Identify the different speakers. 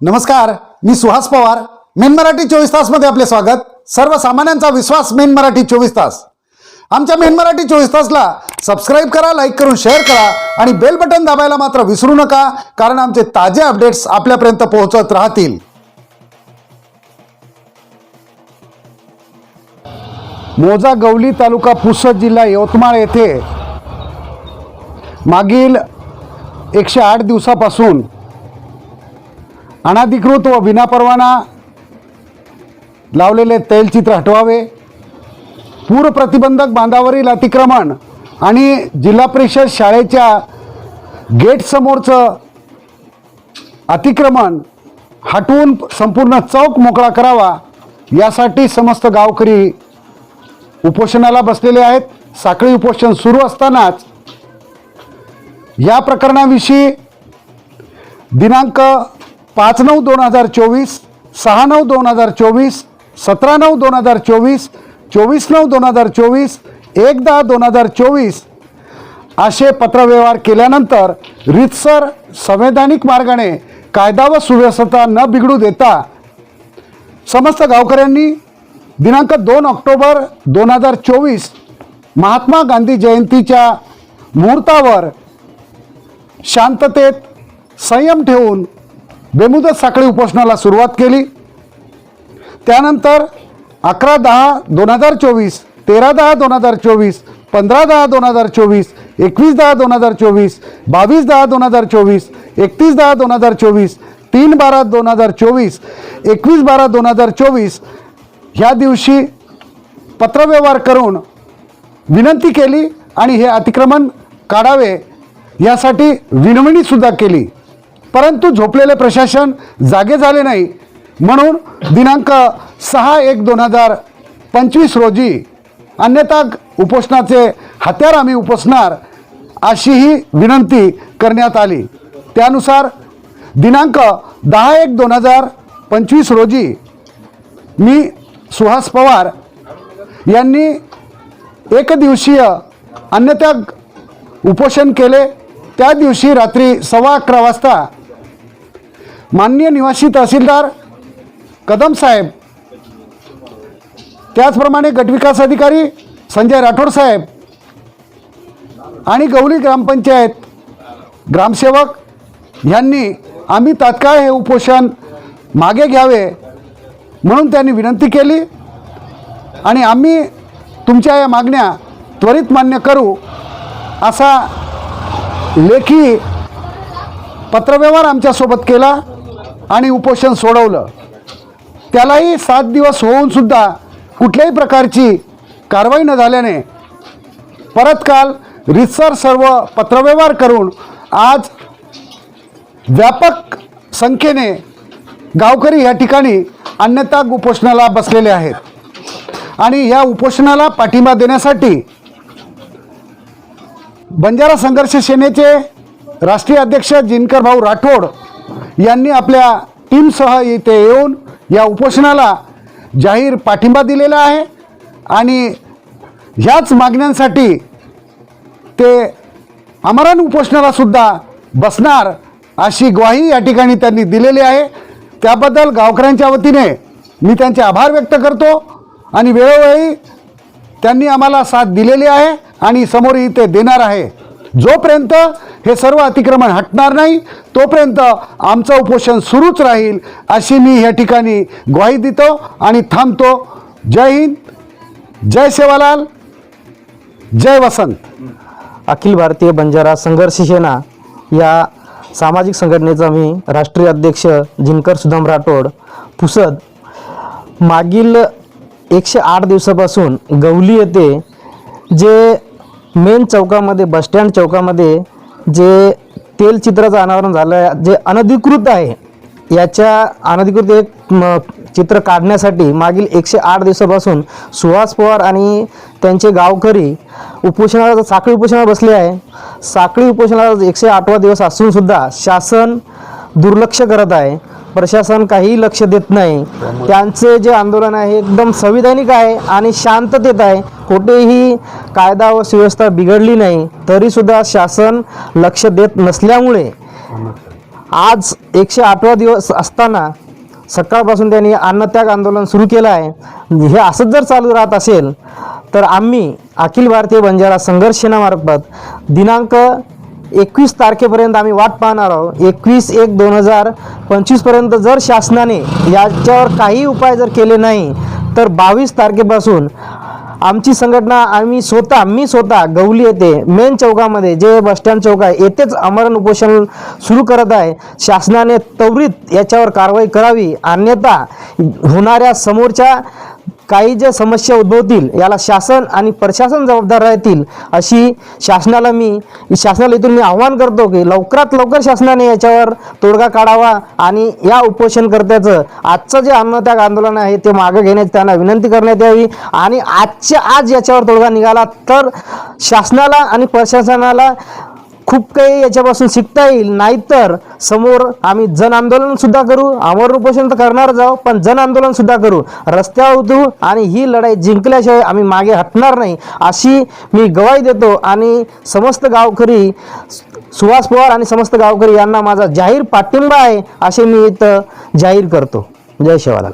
Speaker 1: नमस्कार मी सुहास पवार. मेन मराठी चोवीस तासमध्ये आपले स्वागत. सर्वसामान्यांचा विश्वास मेन मराठी चोवीस तास. आमच्या मेन मराठी चोवीस तासला सबस्क्राईब करा लाईक करून शेअर करा आणि बेल बटन दाबायला मात्र विसरू नका कारण आमचे ताजे अपडेट्स आपल्यापर्यंत पोहोचत राहतील. मोजा गवली तालुका पुसद जिल्हा यवतमाळ येथे मागील एकशे आठ दिवसापासून अनाधिकृत व विनापरवाना लावलेले तैलचित्र हटवावे. पूर प्रतिबंधक बांधावरील अतिक्रमण आणि जिल्हा परिषद शाळेच्या गेटसमोरचं अतिक्रमण हटवून संपूर्ण चौक मोकळा करावा यासाठी समस्त गावकरी उपोषणाला बसलेले आहेत. साखळी उपोषण सुरू असतानाच या प्रकरणाविषयी दिनांक पाच नऊ दोन हजार चोवीस सहा नऊ दोन हजार चोवीस सतरा नऊ दोन हजार चोवीस चोवीस नऊ दोन हजार चोवीस एक दहा दोन हजार चोवीस असे पत्रव्यवहार केल्यानंतर रितसर संवैधानिक मार्गाने कायदा व सुव्यवस्था न बिघडू देता समस्त गावकऱ्यांनी दिनांक दोन ऑक्टोबर दोन हजार चोवीस महात्मा गांधी जयंतीच्या मुहूर्तावर शांततेत संयम ठेवून बेमुदत साखळी उपोषणाला सुरुवात केली. त्यानंतर अकरा दहा दोन हजार चोवीस तेरा दहा दोन हजार चोवीस पंधरा दहा दोन हजार चोवीस एकवीस दहा दोन हजार चोवीस बावीस दहा दोन हजार चोवीस एकतीस दहा दोन हजार चोवीस तीन बारा दोन हजार चोवीस एकवीस बारा दोन हजार चोवीस ह्या दिवशी पत्रव्यवहार करून विनंती केली आणि हे अतिक्रमण काढावे यासाठी विनवणीसुद्धा केली. परंतु झोपलेले प्रशासन जागे झाले नाही. म्हणून दिनांक सहा एक दोन हजार पंचवीस रोजी अन्यथा उपोषणाचे हत्यार आम्ही उपोसणार अशीही विनंती करण्यात आली. त्यानुसार दिनांक दहा एक दोन हजार पंचवीस रोजी मी सुहास पवार यांनी एकदिवसीय अन्यथा उपोषण केले. त्या दिवशी रात्री सव्वा अकरा वाजता माननीय निवासी तहसीलदार कदम साहेब त्याचप्रमाणे गटविकास अधिकारी संजय राठोड साहेब आणि गवली ग्रामपंचायत ग्रामसेवक यांनी आम्ही तात्काळ हे उपोषण मागे घ्यावे म्हणून त्यांनी विनंती केली आणि आम्ही तुमच्या या मागण्या त्वरित मान्य करू असा लेखी पत्रव्यवहार आमच्यासोबत केला. आणि उपोषण सोडवलं. त्यालाही सात दिवस होऊनसुद्धा कुठल्याही प्रकारची कारवाई न झाल्याने परत काल रितसर सर्व पत्रव्यवहार करून आज व्यापक संख्येने गावकरी या ठिकाणी अन्यथा उपोषणाला बसलेले आहेत. आणि या उपोषणाला पाठिंबा देण्यासाठी बंजारा संघर्ष सेनेचे राष्ट्रीय अध्यक्ष जिनकर भाऊ राठोड यांनी आपल्या टीमसह इथे येऊन या उपोषणाला जाहीर पाठिंबा दिलेला आहे आणि ह्याच मागण्यांसाठी ते आमरण उपोषणाला सुद्धा बसणार अशी ग्वाही या ठिकाणी त्यांनी दिलेली आहे. त्याबद्दल गावकऱ्यांच्या वतीने मी त्यांचे आभार व्यक्त करतो आणि वेळोवेळी त्यांनी आम्हाला साथ दिलेली आहे आणि समोर इथे देणार आहे. जोपर्यंत हे सर्व अतिक्रमण हटणार नाही तोपर्यंत आमचं उपोषण सुरूच राहील अशी मी या ठिकाणी ग्वाही देतो आणि थांबतो. जय हिंद जय सेवालाल जय वसंत.
Speaker 2: अखिल भारतीय बंजारा संघर्ष सेना या सामाजिक संघटनेचा मी राष्ट्रीय अध्यक्ष जिनकर सुधाम राठोड पुसद. मागील एकशे आठ दिवसापासून गवली येथे जे मेन चौकामध्ये बसस्टँड चौकामध्ये जे तेलचित्राचं अनावरण झालं आहे जे अनधिकृत आहे याच्या अनधिकृत एक म, चित्र काढण्यासाठी मागील एकशे आठ दिवसापासून सुहास पवार आणि त्यांचे गावकरी उपोषणाला साखळी उपोषणाला बसले आहे. साखळी उपोषणाला एकशे आठवा दिवस असूनसुद्धा शासन दुर्लक्ष करत आहे. प्रशासन काहीही लक्ष देत नाही. त्यांचे जे आंदोलन आहे एकदम संविधानिक आहे आणि शांततेत आहे. कुठेही कायदा व सुव्यवस्था बिघडली नाही तरीसुद्धा शासन लक्ष देत नसल्यामुळे आज एकशे आठवा दिवस असताना सकाळपासून त्यांनी अन्नत्याग आंदोलन सुरू केलं आहे. हे असंच जर चालू राहत असेल तर आम्ही अखिल भारतीय बंजारा संघर्ष सेनामार्फत दिनांक एकवीस तारखेपर्यंत आम्ही वाट पाहणार आहोत. एकवीस एक दोन हजार पंचवीसपर्यंत जर शासनाने याच्यावर काही उपाय जर केले नाही तर बावीस तारखेपासून आमची संघटना आम्ही स्वतः मी स्वतः गवली येथे मेन चौकामध्ये जे बसस्टँड चौक आहे येथेच आमरण उपोषण सुरू करत आहे. शासनाने त्वरित याच्यावर कारवाई करावी. अन्यथा होणाऱ्या समोरच्या काही ज्या समस्या उद्भवतील याला शासन आणि प्रशासन जबाबदार राहतील अशी शासनाला मी शासनाला इथून मी आव्हान करतो की लवकरात लवकर शासनाने याच्यावर तोडगा काढावा आणि या उपोषणकर्त्याचं आजचं जे अन्नत्याग आंदोलन आहे ते मागं घेण्याची त्यांना विनंती करण्यात यावी आणि आजच्या आज याच्यावर तोडगा निघाला तर शासनाला आणि प्रशासनाला खूप काही याच्यापासून शिकता येईल. नाहीतर समोर आम्ही जन आंदोलन सुद्धा करू आमरण उपोषण तर करणार जाऊ पण जन आंदोलन सुद्धा करू. रस्त्यावर उतरू आणि ही लढाई जिंकल्याशिवाय आम्ही मागे हटणार नाही अशी मी गवाही देतो. आणि समस्त गावकरी सुहास पवार आणि समस्त गावकरी यांना माझा जाहीर पाठिंबा आहे असे मी इथं जाहीर करतो. जय शिवालाल.